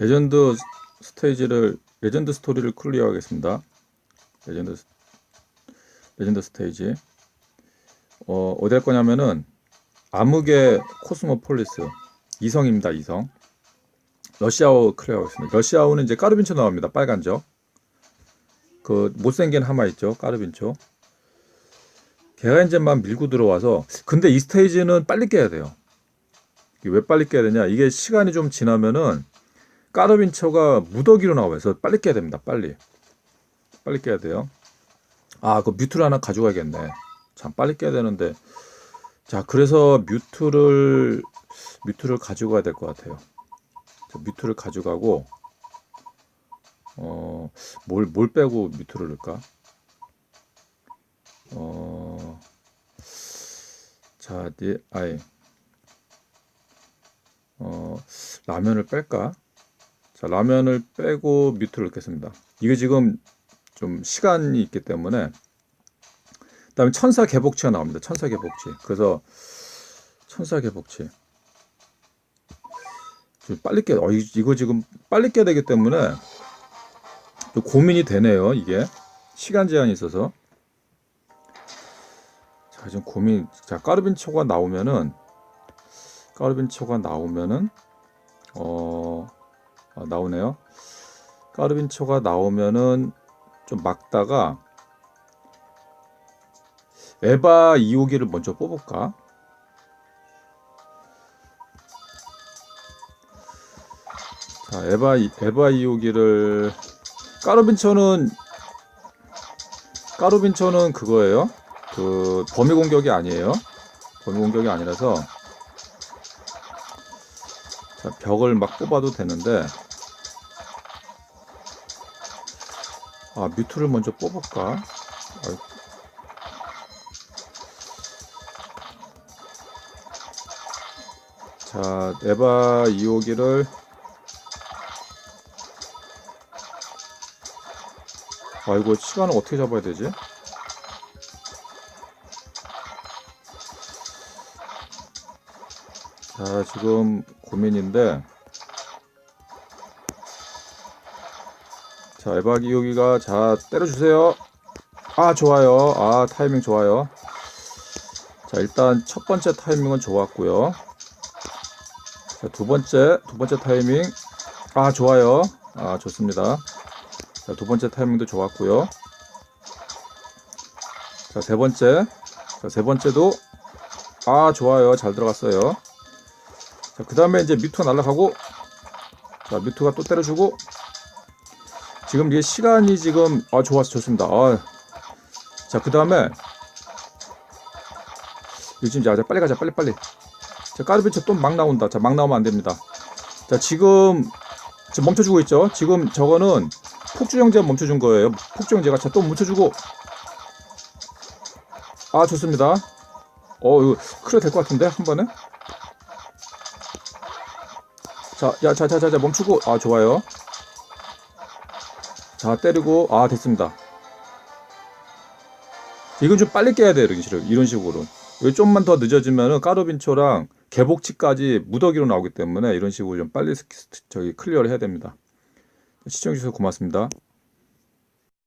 레전드 스테이지를 레전드 스토리를 클리어하겠습니다. 레전드 스- 레전드 스테이지 어 어디 할 거냐면은 암흑의 코스모폴리스 이성입니다. 이성 러시아워 클리어하겠습니다. 러시아어는 이제 까르빈초 나옵니다. 빨간죠. 그 못생긴 하마 있죠. 까르빈초. 걔가 이제만 밀고 들어와서 근데 이 스테이지는 빨리 깨야 돼요. 왜 빨리 깨야 되냐? 이게 시간이 좀 지나면은 까르빈초가 무더기로 나와서 빨리 깨야 됩니다. 빨리. 빨리 깨야 돼요. 아, 그 뮤트를 하나 가져가야겠네. 참 빨리 깨야 되는데. 자, 그래서 뮤트를 뮤트를 가져가야 될 것 같아요. 자, 뮤트를 가져가고 어, 뭘, 뭘 빼고 뮤트를 넣을까? 어, 자, 네, 아이, 어, 라면을 뺄까? 자, 라면을 빼고 뮤트를 넣겠습니다. 이게 지금 좀 시간이 있기 때문에 그다음에 천사 개복치가 나옵니다. 천사 개복치. 그래서 천사 개복치. 좀 빨리 깨. 어, 이- 이거 지금 빨리 깨야 되기 때문에 좀 고민이 되네요. 이게 시간 제한이 있어서. 자, 지금 고민. 자, 까르빈초가 나오면은 까르빈초가 나오면은 어 아, 나오네요. 까르빈초가 나오면은 좀 막다가 에바 2호기를 먼저 뽑을까? 자, 에바 이- 에바 2호기를 까르빈초는 까르빈초는 그거예요. 그 범위 공격이 아니에요. 범위 공격이 아니라서 자, 벽을 막 뽑아도 되는데 아, 뮤트를 먼저 뽑을까? 자, 에바 2호기를 아, 이거 시간을 어떻게 잡아야 되지? 자, 지금 고민인데 자, 에바기 여기가 자 때려주세요. 아 좋아요. 아 타이밍 좋아요. 자 일단 첫 번째 타이밍은 좋았고요. 자, 두 번째 두 번째 타이밍 아 좋아요. 아 좋습니다. 자, 두 번째 타이밍도 좋았고요. 자, 세 번째. 자, 세 번째도 아 좋아요. 잘 들어갔어요. 자, 그다음에 이제 뮤트가 날아가고 자, 뮤트가 또 때려주고 지금 이게 시간이 지금 아 좋았어 좋습니다. 아, 자 그 다음에 요즘 자, 자 빨리 가자 빨리 빨리. 자 까르비처 또막 나온다. 자 막 나오면 안 됩니다. 자 지금 지금 멈춰주고 있죠. 지금 저거는 폭주정제가 멈춰준 거예요. 폭주정제가 자 또 멈춰주고 아 좋습니다. 어 이거 클리어 될것 같은데 한 번에. 자, 야, 자, 자, 자, 자, 멈추고, 아, 좋아요. 자, 때리고, 아, 됐습니다. 이건 좀 빨리 깨야 돼요, 이런 식으로. 이런 식으로. 왜 좀만 더 늦어지면은 까르빈초랑 개복치까지 무더기로 나오기 때문에 이런 식으로 좀 빨리 스- 저기 클리어를 해야 됩니다. 시청해주셔서 고맙습니다.